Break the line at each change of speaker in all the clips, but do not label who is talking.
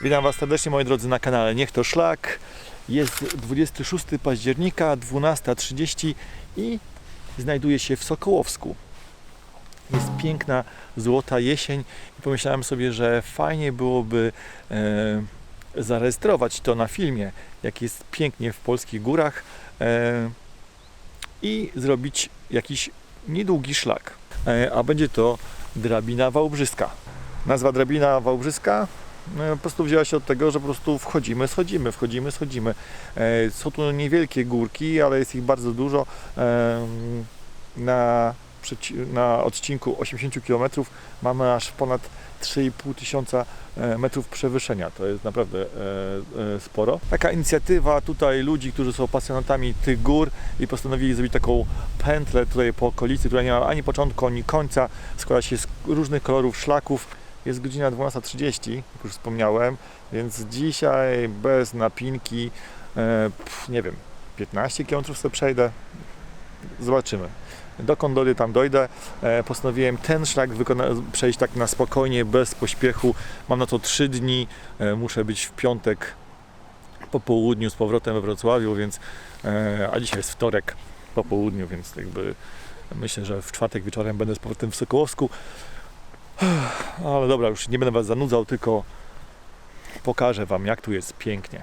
Witam Was serdecznie moi drodzy na kanale Niech to Szlak. Jest 26 października, 12.30 i znajduję się w Sokołowsku. Jest piękna, złota jesień i pomyślałem sobie, że fajnie byłoby e, zarejestrować to na filmie, jak jest pięknie w polskich górach e, i zrobić jakiś niedługi szlak. E, a będzie to drabina wałbrzyska. Nazwa drabina wałbrzyska po prostu wzięła się od tego, że po prostu wchodzimy, schodzimy, wchodzimy, schodzimy. E, Są tu niewielkie górki, ale jest ich bardzo dużo. Em, Na, na odcinku 80 km mamy aż ponad 3,5 tysiąca e, metrów przewyższenia. To jest naprawdę e, e, sporo. Taka inicjatywa tutaj ludzi, którzy są pasjonatami tych gór i postanowili zrobić taką pętlę tutaj po okolicy, która nie ma ani początku, ani końca. Składa się z różnych kolorów szlaków. Jest godzina 12.30, jak już wspomniałem, więc dzisiaj bez napinki, e, pff, nie wiem, 15 km sobie przejdę. Zobaczymy. Dokąd dojdę, tam dojdę. E, postanowiłem ten szlak przejść tak na spokojnie, bez pośpiechu. Mam na to 3 dni. E, muszę być w piątek po południu z powrotem we Wrocławiu, więc a dzisiaj jest wtorek po południu, więc jakby myślę, że w czwartek wieczorem będę z powrotem w Sokołowsku. Ale dobra, już nie będę Was zanudzał, tylko pokażę Wam, jak tu jest pięknie.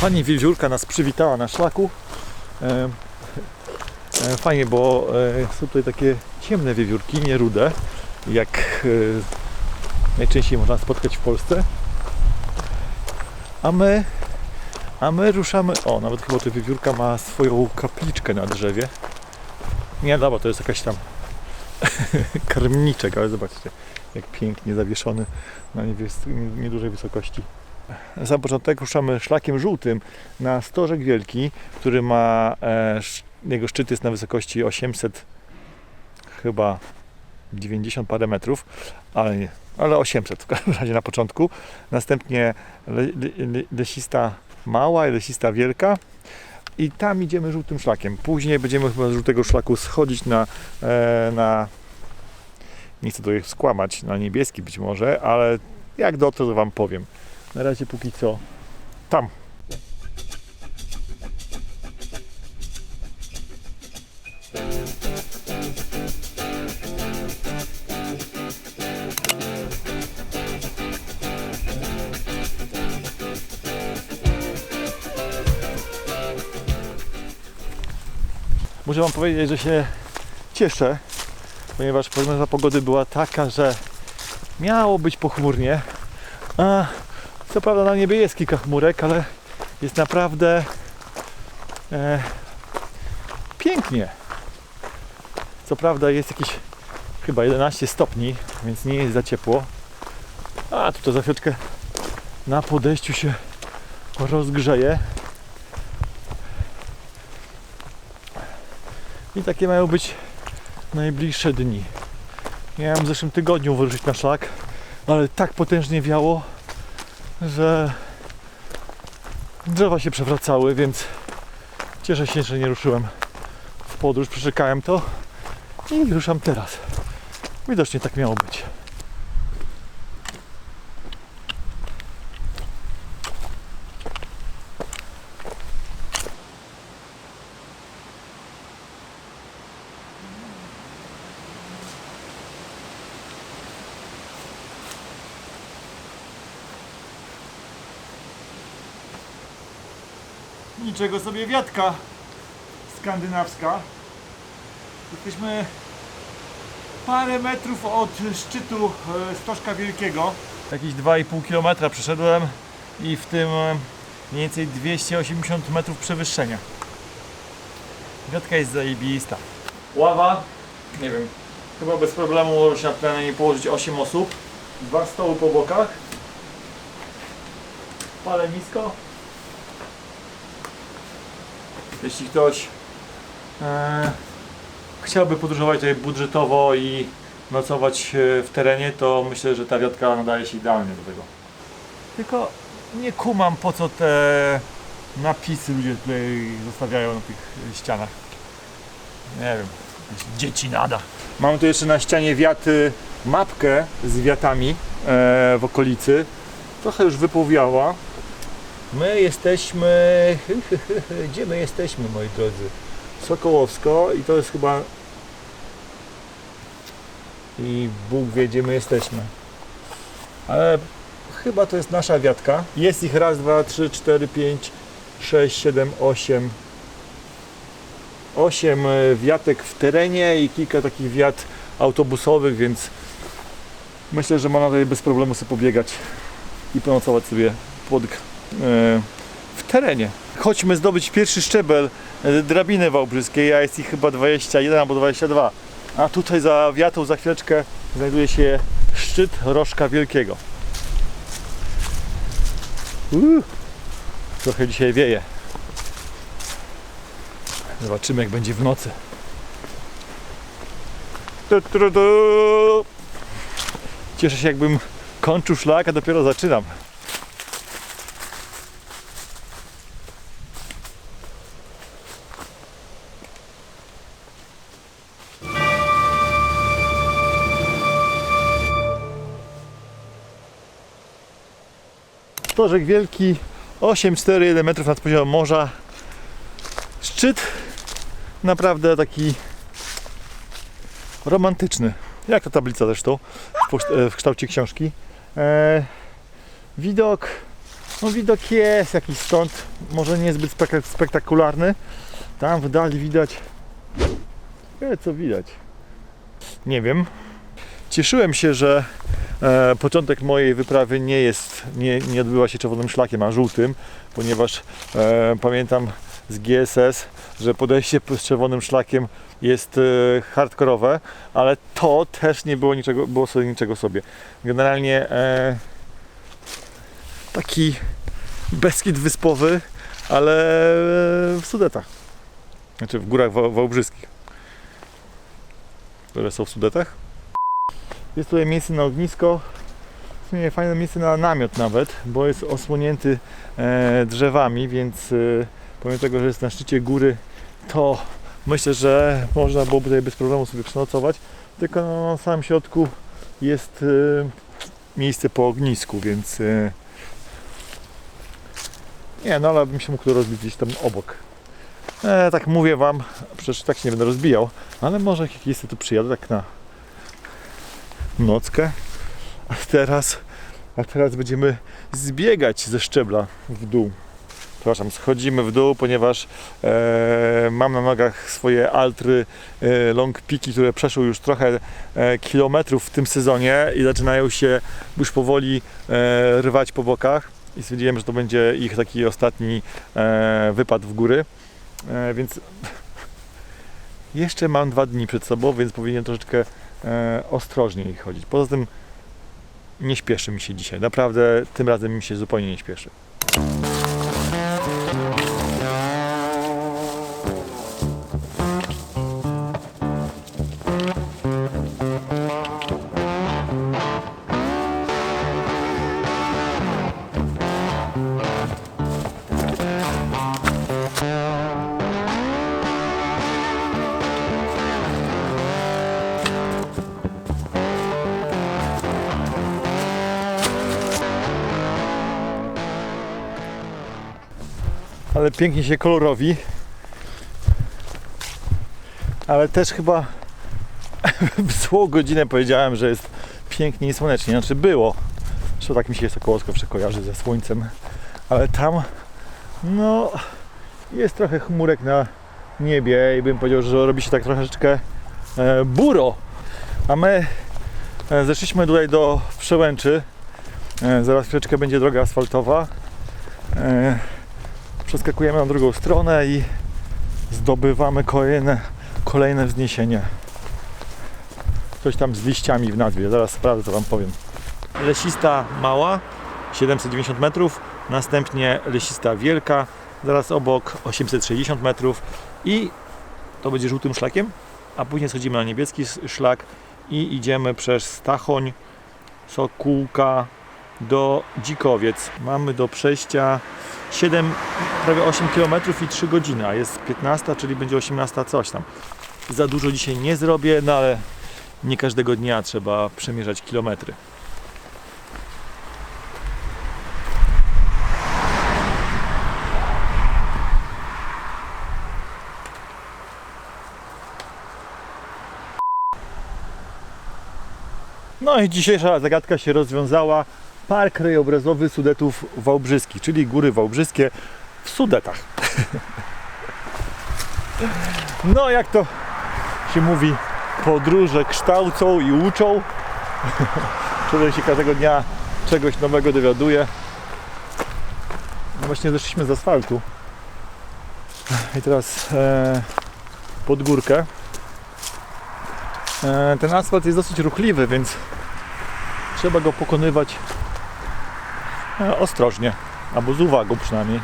Pani wiewiórka nas przywitała na szlaku. E, e, Fajnie, bo e, są tutaj takie ciemne wiewiórki, nie rude, jak najczęściej można spotkać w Polsce. A my, a my ruszamy. O, nawet chyba ta wiewiórka ma swoją kapliczkę na drzewie. Nie, dobra, to jest jakaś tam karmniczek, ale zobaczcie, jak pięknie zawieszony na niedużej wysokości. Sam początek ruszamy szlakiem żółtym na Stożek Wielki, który ma, e, jego szczyt jest na wysokości 800 chyba 90 parę metrów, ale nie, ale 800 w każdym razie na początku. Następnie le, le, le, lesista mała i lesista wielka. I tam idziemy żółtym szlakiem. Później będziemy chyba z żółtego szlaku schodzić na, e, na nie chcę tutaj skłamać, na niebieski być może, ale jak dotrę to Wam powiem. Na razie póki co tam. Muszę Wam powiedzieć, że się cieszę, ponieważ prognoza pogody była taka, że miało być pochmurnie. A, co prawda na niebie jest kilka chmurek, ale jest naprawdę e, pięknie. Co prawda jest jakieś chyba 11 stopni, więc nie jest za ciepło. A tu to za chwileczkę na podejściu się rozgrzeje. I takie mają być najbliższe dni. Miałem w zeszłym tygodniu wyruszyć na szlak, ale tak potężnie wiało, że drzewa się przewracały, więc cieszę się, że nie ruszyłem w podróż, przeczekałem to i ruszam teraz. Widocznie tak miało być. Niczego wiatka skandynawska. Jesteśmy parę metrów od szczytu e, Stożka Wielkiego. Jakieś 2,5 km przeszedłem i w tym e, mniej więcej 280 metrów przewyższenia. Wiatka jest zajebista. Ława, nie wiem, chyba bez problemu może się na tle na niej położyć 8 osób. Dwa stoły po bokach. Palenisko. Jeśli ktoś e, chciałby podróżować tutaj budżetowo i nocować e, w terenie, to myślę, że ta wiotka nadaje się idealnie do tego. Tylko nie kumam po co te napisy ludzie tutaj zostawiają na tych ścianach. Nie wiem, dzieci nada. Mamy tu jeszcze na ścianie wiaty mapkę z wiatami e, w okolicy. Trochę już wypowiała. My jesteśmy... Gdzie my jesteśmy, moi drodzy? Sokołowsko i to jest chyba... I Bóg wie, gdzie my jesteśmy. Ale chyba to jest nasza wiatka. Jest ich raz, dwa, trzy, cztery, pięć, sześć, siedem, osiem. Osiem e, wiatek w terenie i kilka takich wiat autobusowych, więc myślę, że można tutaj bez problemu sobie pobiegać i ponocować sobie pod, w terenie. Chodźmy zdobyć pierwszy szczebel e, drabiny wałbrzyskiej, a jest ich chyba 21 albo 22. A tutaj za wiatą, za chwileczkę znajduje się szczyt Rożka Wielkiego. Uuu, trochę dzisiaj wieje. Zobaczymy jak będzie w nocy. Cieszę się jakbym kończył szlak, a dopiero zaczynam. Stożek Wielki 8,41 metrów nad poziomem morza. Szczyt naprawdę taki romantyczny. Jak ta tablica zresztą w, e, kształcie książki. E, widok, no widok jest jakiś stąd, może niezbyt spek- spektakularny. Tam w dali widać, e, co widać? Nie wiem. Cieszyłem się, że e, początek mojej wyprawy nie jest, nie, nie odbyła się czerwonym szlakiem, a żółtym, ponieważ e, pamiętam z GSS, że podejście z czerwonym szlakiem jest e, hardkorowe, ale to też nie było niczego, było sobie niczego sobie. Generalnie e, taki Beskid wyspowy, ale w Sudetach. Znaczy w górach Wa- wałbrzyskich. Które są w Sudetach. Jest tutaj miejsce na ognisko. W sumie fajne miejsce na namiot nawet, bo jest osłonięty e, drzewami, więc e, pomimo tego, że jest na szczycie góry, to myślę, że można byłoby tutaj bez problemu sobie przenocować. Tylko na samym środku jest e, miejsce po ognisku, więc nie, no ale bym się mógł to rozbić gdzieś tam obok. E, tak mówię Wam, przecież tak się nie będę rozbijał, ale może jak jest tu przyjadę tak na nockę. A teraz, a teraz będziemy zbiegać ze szczebla w dół. Przepraszam, schodzimy w dół, ponieważ e, mam na nogach swoje altry e, long piki, które przeszły już trochę e, kilometrów w tym sezonie i zaczynają się już powoli e, rwać po bokach. I stwierdziłem, że to będzie ich taki ostatni e, wypad w góry. E, więc jeszcze mam dwa dni przed sobą, więc powinienem troszeczkę ostrożniej chodzić. Poza tym nie śpieszy mi się dzisiaj. Naprawdę tym razem mi się zupełnie nie śpieszy. Pięknie się kolorowi. Ale też chyba w złą godzinę powiedziałem, że jest pięknie i słonecznie. Znaczy było. Zresztą tak mi się Sokołowsko przekojarzy ze słońcem. Ale tam, no, jest trochę chmurek na niebie i bym powiedział, że robi się tak troszeczkę e, buro. A my e, zeszliśmy tutaj do Przełęczy. E, zaraz chwileczkę będzie droga asfaltowa. E, przeskakujemy na drugą stronę i zdobywamy kolejne, kolejne wzniesienie. Coś tam z liściami w nazwie, zaraz sprawdzę, co Wam powiem. Lesista mała, 790 metrów, następnie lesista wielka, zaraz obok 860 metrów i to będzie żółtym szlakiem, a później schodzimy na niebieski szlak i idziemy przez Stachoń, Sokółka, do Dzikowiec. Mamy do przejścia 7, prawie 8 km i 3 godziny, a jest 15, czyli będzie 18 coś tam. Za dużo dzisiaj nie zrobię, no ale nie każdego dnia trzeba przemierzać kilometry. No i dzisiejsza zagadka się rozwiązała. Park krajobrazowy Sudetów Wałbrzyskich, czyli Góry Wałbrzyskie w Sudetach. No jak to się mówi, podróże kształcą i uczą. Człowiek się każdego dnia czegoś nowego dowiaduje. No Właśnie zeszliśmy z asfaltu. I teraz e, pod górkę. E, ten asfalt jest dosyć ruchliwy, więc trzeba go pokonywać ostrożnie, albo z uwagą przynajmniej.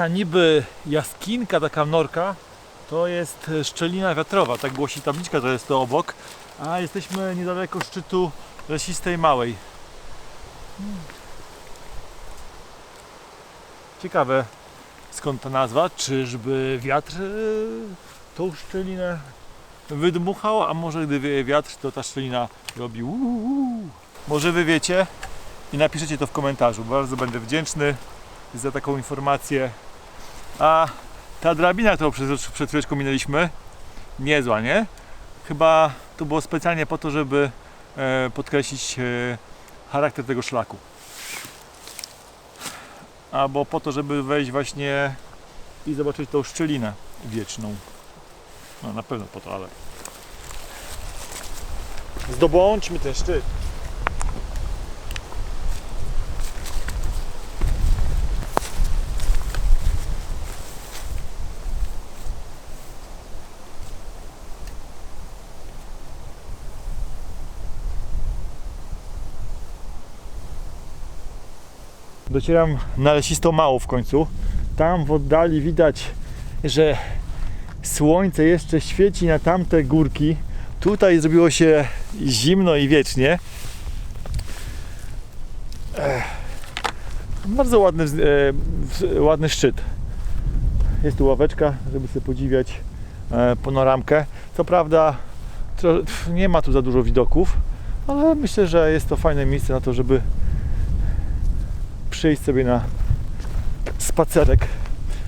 Ta niby jaskinka, taka norka, to jest szczelina wiatrowa, tak głosi tabliczka, to jest to obok, a jesteśmy niedaleko szczytu Lesistej Małej. Ciekawe skąd ta nazwa, czyżby wiatr yy, tą szczelinę wydmuchał, a może gdy wieje wiatr, to ta szczelina robi uuu. Może wy wiecie i napiszecie to w komentarzu, bardzo będę wdzięczny za taką informację. A ta drabina, którą przed, przed chwileczką minęliśmy, niezła, nie? Chyba to było specjalnie po to, żeby e, podkreślić e, charakter tego szlaku. Albo po to, żeby wejść właśnie i zobaczyć tą szczelinę wieczną. No na pewno po to, ale... Zdobądźmy ten szczyt. Docieram na lesistą mało w końcu. Tam w oddali widać, że słońce jeszcze świeci na tamte górki. Tutaj zrobiło się zimno i wiecznie. Ech. Bardzo ładny, e, ładny szczyt. Jest tu ławeczka, żeby sobie podziwiać e, panoramkę. Co prawda nie ma tu za dużo widoków, ale myślę, że jest to fajne miejsce na to, żeby przyjść sobie na spacerek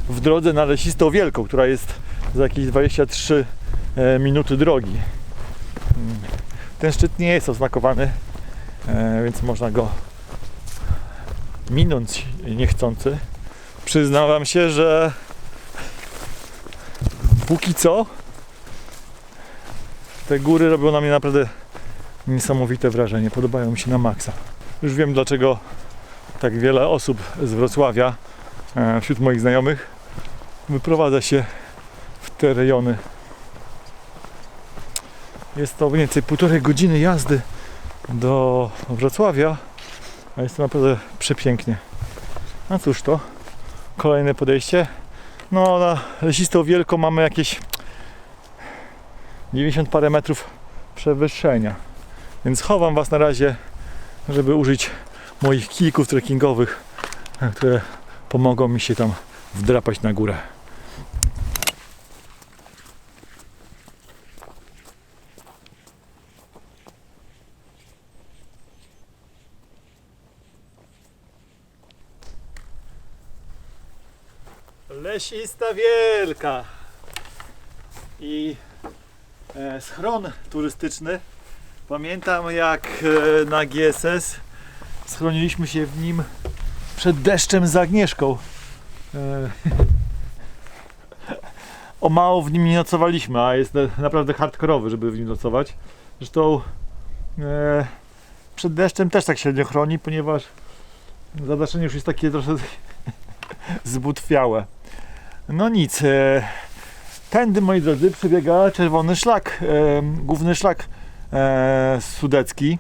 w drodze na Lesistą Wielką, która jest za jakieś 23 e, minuty drogi. Mm. Ten szczyt nie jest oznakowany, e, więc można go minąć niechcący. Przyznam Wam się, że póki co te góry robią na mnie naprawdę niesamowite wrażenie. Podobają mi się na maksa. Już wiem dlaczego tak wiele osób z Wrocławia e, wśród moich znajomych wyprowadza się w te rejony. Jest to mniej więcej półtorej godziny jazdy do Wrocławia, a jest to naprawdę przepięknie. A cóż to, kolejne podejście. No na Lesistą Wielką mamy jakieś 90 parę metrów przewyższenia. Więc chowam Was na razie, żeby użyć moich kijków trekkingowych, które pomogą mi się tam wdrapać na górę. Lesista Wielka i e, schron turystyczny. Pamiętam jak e, na GSS schroniliśmy się w nim przed deszczem z Agnieszką. E, o mało w nim nie nocowaliśmy, a jest na- naprawdę hardkorowy, żeby w nim nocować. Zresztą e, przed deszczem też tak średnio chroni, ponieważ zadaszenie już jest takie trochę zbutwiałe. No nic. E, tędy, moi drodzy, przebiega czerwony szlak, e, główny szlak e, sudecki.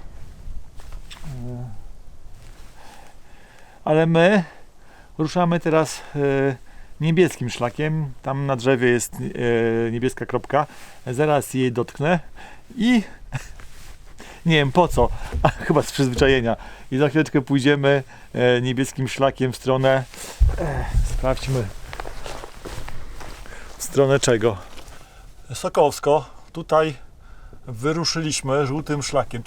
Ale my ruszamy teraz e, niebieskim szlakiem. Tam na drzewie jest e, niebieska kropka. Zaraz jej dotknę i nie wiem po co, chyba z przyzwyczajenia. I za chwileczkę pójdziemy e, niebieskim szlakiem w stronę. Sprawdźmy. W stronę czego? Sokołowsko. Tutaj wyruszyliśmy żółtym szlakiem.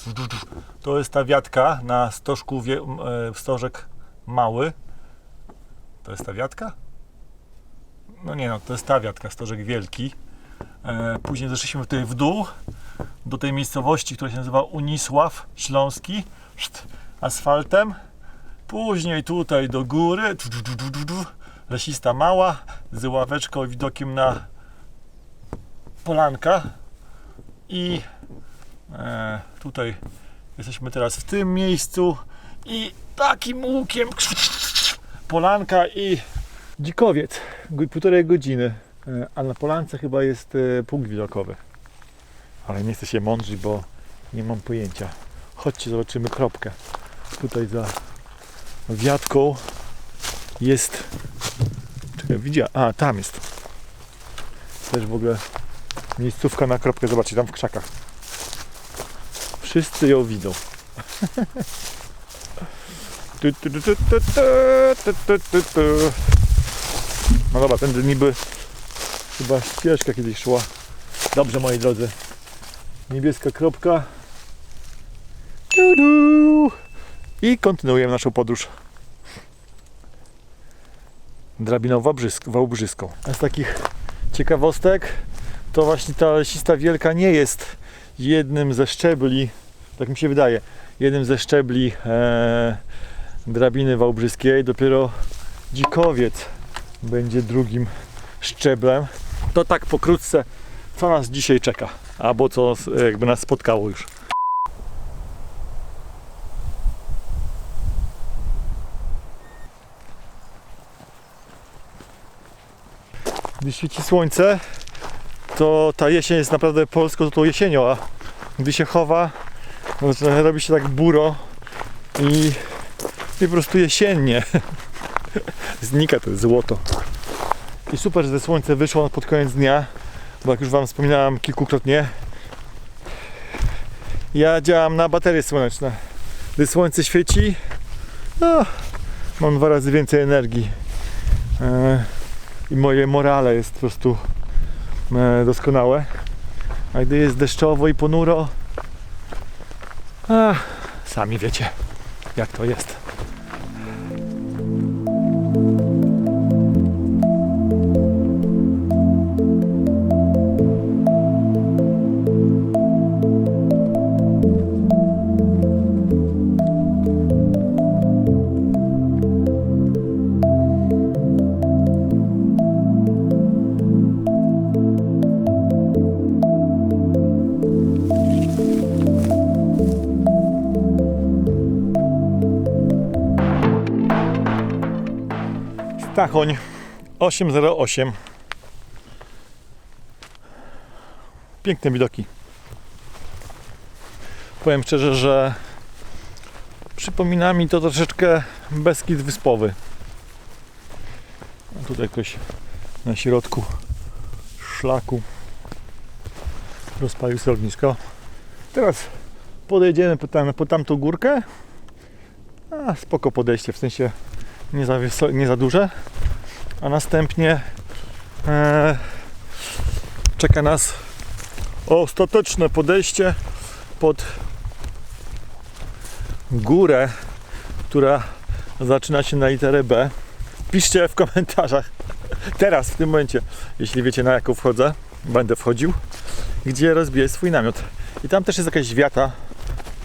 To jest ta wiatka na stożku stożek mały. To jest ta wiatka? No nie no, to jest ta wiatka, stożek wielki. E, później zeszliśmy tutaj w dół do tej miejscowości, która się nazywa Unisław Śląski, asfaltem. Później tutaj do góry, lesista mała, z ławeczką i widokiem na polanka. I e, tutaj jesteśmy teraz w tym miejscu i takim łukiem polanka i dzikowiec, półtorej godziny, E, a na polance chyba jest e, punkt widokowy. Ale nie chcę się mądrzyć, bo nie mam pojęcia. Chodźcie, zobaczymy kropkę. Tutaj za wiatką jest. Czekaj, widziałem. A, tam jest. Też w ogóle miejscówka na kropkę. Zobaczcie, tam w krzakach. Wszyscy ją widzą. No dobra, tędy niby chyba ścieżka kiedyś szła. Dobrze, moi drodzy. Niebieska kropka. I kontynuujemy naszą podróż drabiną Wałbrzysk, Wałbrzyską. A z takich ciekawostek to właśnie ta lesista wielka nie jest jednym ze szczebli, tak mi się wydaje, jednym ze szczebli e, drabiny wałbrzyskiej. Dopiero dzikowiec będzie drugim szczeblem. To tak pokrótce, co nas dzisiaj czeka, albo co jakby nas spotkało już. Gdy świeci słońce, to ta jesień jest naprawdę polską tą jesienią, a gdy się chowa, to robi się tak buro i, i po prostu jesiennie. Znika to złoto. I super, że słońce wyszło pod koniec dnia, bo jak już Wam wspominałem kilkukrotnie, ja działam na baterie słoneczne. Gdy słońce świeci, no, mam dwa razy więcej energii. E, I moje morale jest po prostu e, doskonałe. A gdy jest deszczowo i ponuro, a, sami wiecie, jak to jest. Stachoń 808. Piękne widoki. Powiem szczerze, że przypomina mi to troszeczkę Beskid Wyspowy. Tutaj ktoś na środku szlaku rozpalił sobie ognisko. Teraz podejdziemy po, tam, po tamtą górkę. A, spoko podejście, w sensie nie za, nie za duże, a następnie e, czeka nas ostateczne podejście pod górę, która zaczyna się na literę B. Piszcie w komentarzach teraz, w tym momencie, jeśli wiecie na jaką wchodzę, będę wchodził, gdzie rozbiję swój namiot. I tam też jest jakaś wiata,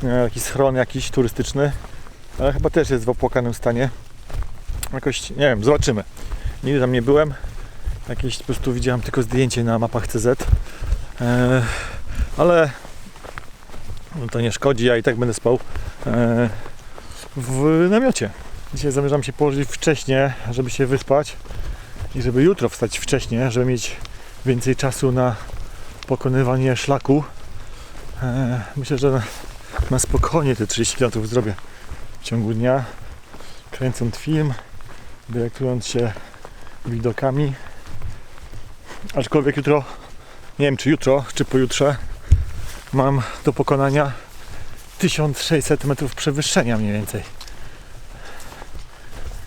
e, jakiś schron jakiś turystyczny, ale chyba też jest w opłakanym stanie jakoś, nie wiem, zobaczymy. Nigdy tam nie byłem. Jakieś po prostu widziałem tylko zdjęcie na mapach CZ. E, ale no to nie szkodzi, ja i tak będę spał e, w namiocie. Dzisiaj zamierzam się położyć wcześniej, żeby się wyspać i żeby jutro wstać wcześniej, żeby mieć więcej czasu na pokonywanie szlaku. E, myślę, że na, na spokojnie te 30 km zrobię w ciągu dnia, kręcąc film, delektując się widokami. Aczkolwiek jutro, nie wiem czy jutro, czy pojutrze, mam do pokonania 1600 metrów przewyższenia mniej więcej.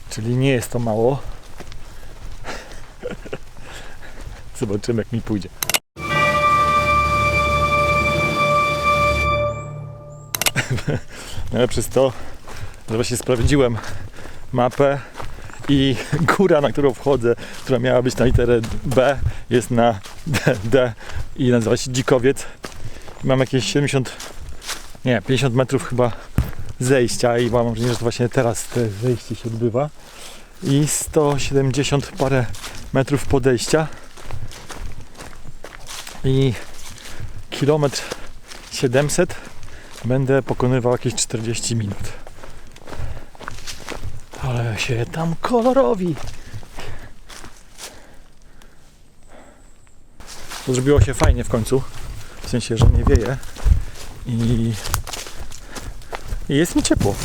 Czyli nie jest to mało. Zobaczymy jak mi pójdzie. Najlepsze jest to, że właśnie sprawdziłem mapę i góra, na którą wchodzę, która miała być na literę B, jest na D, D i nazywa się Dzikowiec. Mam jakieś 70, nie, 50 metrów chyba zejścia i mam wrażenie, że to właśnie teraz te zejście się odbywa. I 170 parę metrów podejścia. I kilometr 700 będę pokonywał jakieś 40 minut. Się tam kolorowi. Zrobiło się fajnie w końcu. W sensie, że nie wieje. I, i jest mi ciepło.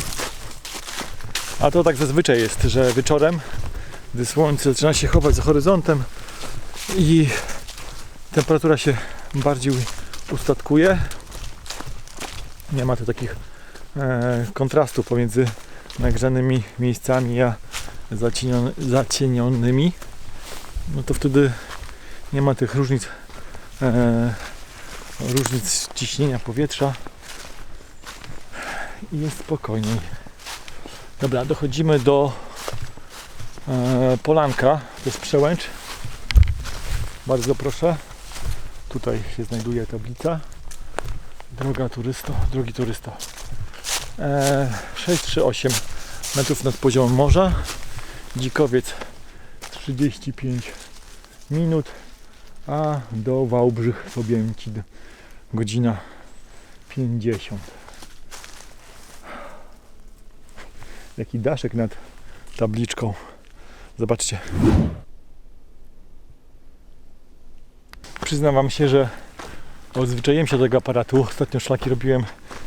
A to tak zazwyczaj jest, że wieczorem, gdy słońce zaczyna się chować za horyzontem i temperatura się bardziej ustatkuje, nie ma tu takich e, kontrastów pomiędzy nagrzanymi miejscami a zacienion, zacienionymi, no to wtedy nie ma tych różnic e, różnic ciśnienia powietrza i jest spokojniej. Dobra, dochodzimy do e, Polanka, to jest przełęcz. Bardzo proszę. Tutaj się znajduje tablica. Droga turysto, drogi turysto. E, 638 metrów nad poziomem morza. Dzikowiec 35 minut, a do Wałbrzych Sobięcid godzina 50. Jaki daszek nad tabliczką. Zobaczcie. Przyznam Wam się, że odzwyczaiłem się do tego aparatu. Ostatnio szlaki robiłem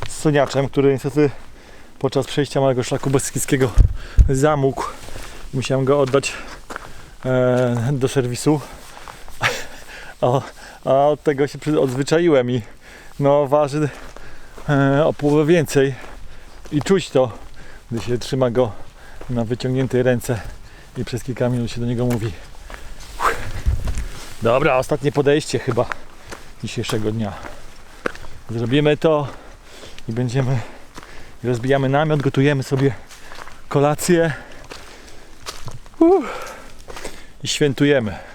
z soniaczem, który niestety podczas przejścia małego szlaku beskidzkiego zamógł. Musiałem go oddać e, do serwisu. A, a od tego się odzwyczaiłem i no waży e, o połowę więcej i czuć to, gdy się trzyma go na wyciągniętej ręce i przez kilka minut się do niego mówi. Dobra, ostatnie podejście chyba dzisiejszego dnia. Zrobimy to i będziemy rozbijamy namiot, gotujemy sobie kolację Uff. i świętujemy.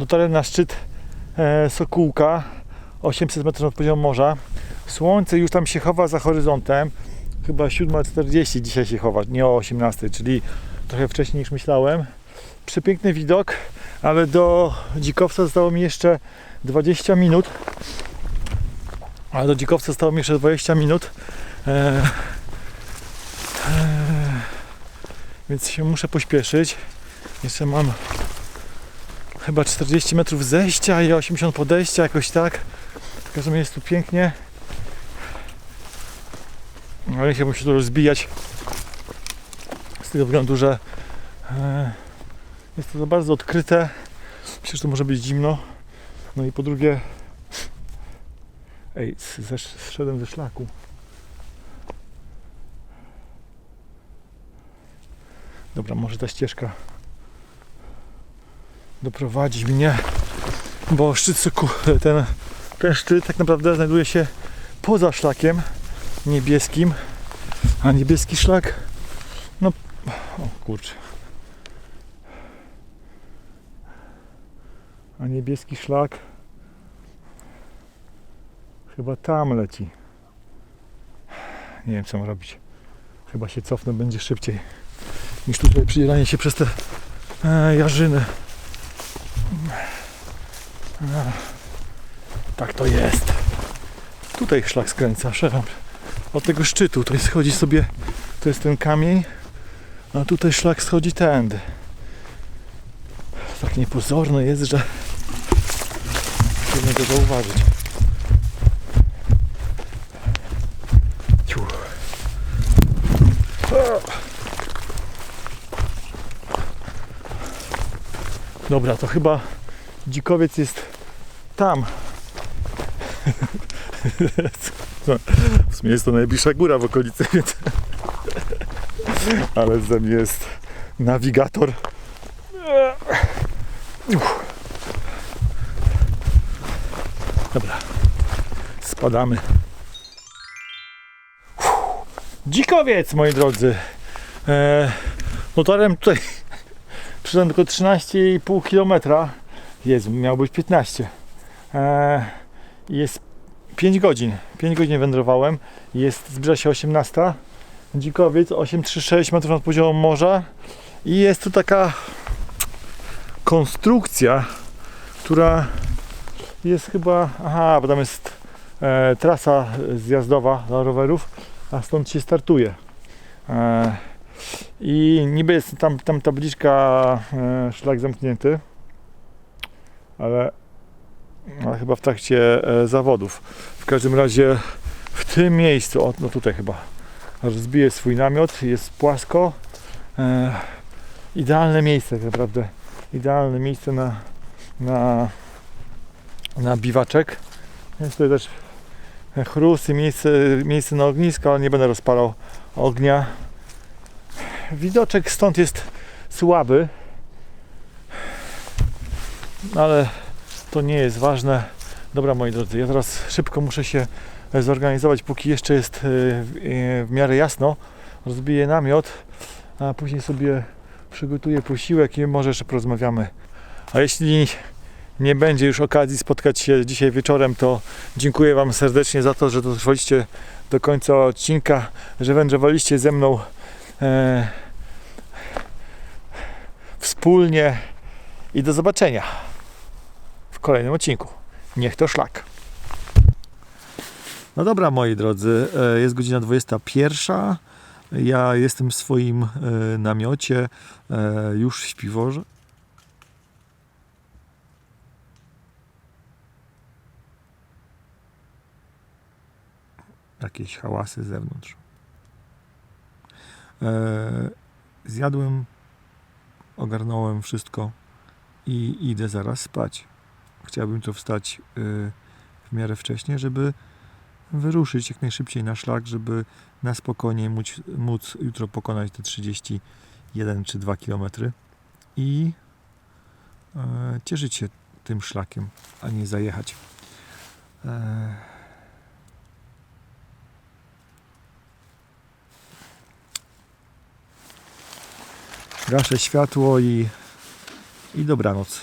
Dotarłem na szczyt e, Sokółka, 800 metrów nad poziomem morza. Słońce już tam się chowa za horyzontem. Chyba 7.40 dzisiaj się chowa, nie o 18, czyli trochę wcześniej niż myślałem. Przepiękny widok, ale do Dzikowca zostało mi jeszcze 20 minut. Ale do Dzikowca zostało mi jeszcze 20 minut. E, e, więc się muszę pośpieszyć. Jeszcze mam chyba 40 metrów zejścia i 80 podejścia, jakoś tak. W każdym razie jest tu pięknie. Ale nie chciałbym się tu rozbijać z tego względu, że e, jest to za bardzo odkryte Myślę, że to może być zimno. No i po drugie, ej, zesz, zszedłem ze szlaku. Dobra, może ta ścieżka doprowadzi mnie, bo szczyt ten, ten szczyt tak naprawdę znajduje się poza szlakiem niebieskim, a niebieski szlak, no, o kurczę, a niebieski szlak chyba tam leci. Nie wiem co mam robić. Chyba się cofnę, będzie szybciej niż tutaj przydzielanie się przez te e, jarzyny. Tak to jest. Tutaj szlak skręca, szeram. Od tego szczytu, tutaj schodzi sobie, to jest ten kamień, a tutaj szlak schodzi tędy. Tak niepozorne jest, że trudno to zauważyć. Dobra, to chyba dzikowiec jest tam. W sumie jest to najbliższa góra w okolicy, więc... Ale ze mnie jest nawigator. Dobra, spadamy. Dzikowiec, moi drodzy. E, motorem tutaj przyszedłem tylko 13,5 km. Jezu, miał być 15. E, jest 5 godzin. 5 godzin wędrowałem. Jest, zbliża się 18. Dzikowiec 836 metrów nad poziomem morza. I jest tu taka konstrukcja, która jest chyba. Aha, bo tam jest e, trasa zjazdowa dla rowerów, a stąd się startuje. E, I niby jest tam, tam tabliczka e, szlak zamknięty, ale, ale chyba w trakcie e, zawodów. W każdym razie w tym miejscu, o, no tutaj chyba, rozbiję swój namiot, jest płasko. E, idealne miejsce tak naprawdę. Idealne miejsce na, na, na biwaczek. Jest tutaj też chrust i miejsce, miejsce na ognisko, ale nie będę rozpalał ognia. Widoczek stąd jest słaby, ale to nie jest ważne. Dobra, moi drodzy, ja teraz szybko muszę się zorganizować, póki jeszcze jest e, w, e, w miarę jasno. Rozbiję namiot, a później sobie przygotuję posiłek i może jeszcze porozmawiamy. A jeśli nie będzie już okazji spotkać się dzisiaj wieczorem, to dziękuję Wam serdecznie za to, że dotrwaliście do końca odcinka, że wędrowaliście ze mną e, wspólnie i do zobaczenia w kolejnym odcinku. Niech to szlak. No dobra, moi drodzy, e, jest godzina 21. Ja jestem w swoim e, namiocie e, już w śpiworze. Jakieś hałasy z zewnątrz. Zjadłem, ogarnąłem wszystko i idę zaraz spać. Chciałbym to wstać e, w miarę wcześnie, żeby wyruszyć jak najszybciej na szlak, żeby na spokojnie móc, móc jutro pokonać te 31 czy 2 km i e, cieszyć się tym szlakiem, a nie zajechać. Gaszę światło i, i dobranoc.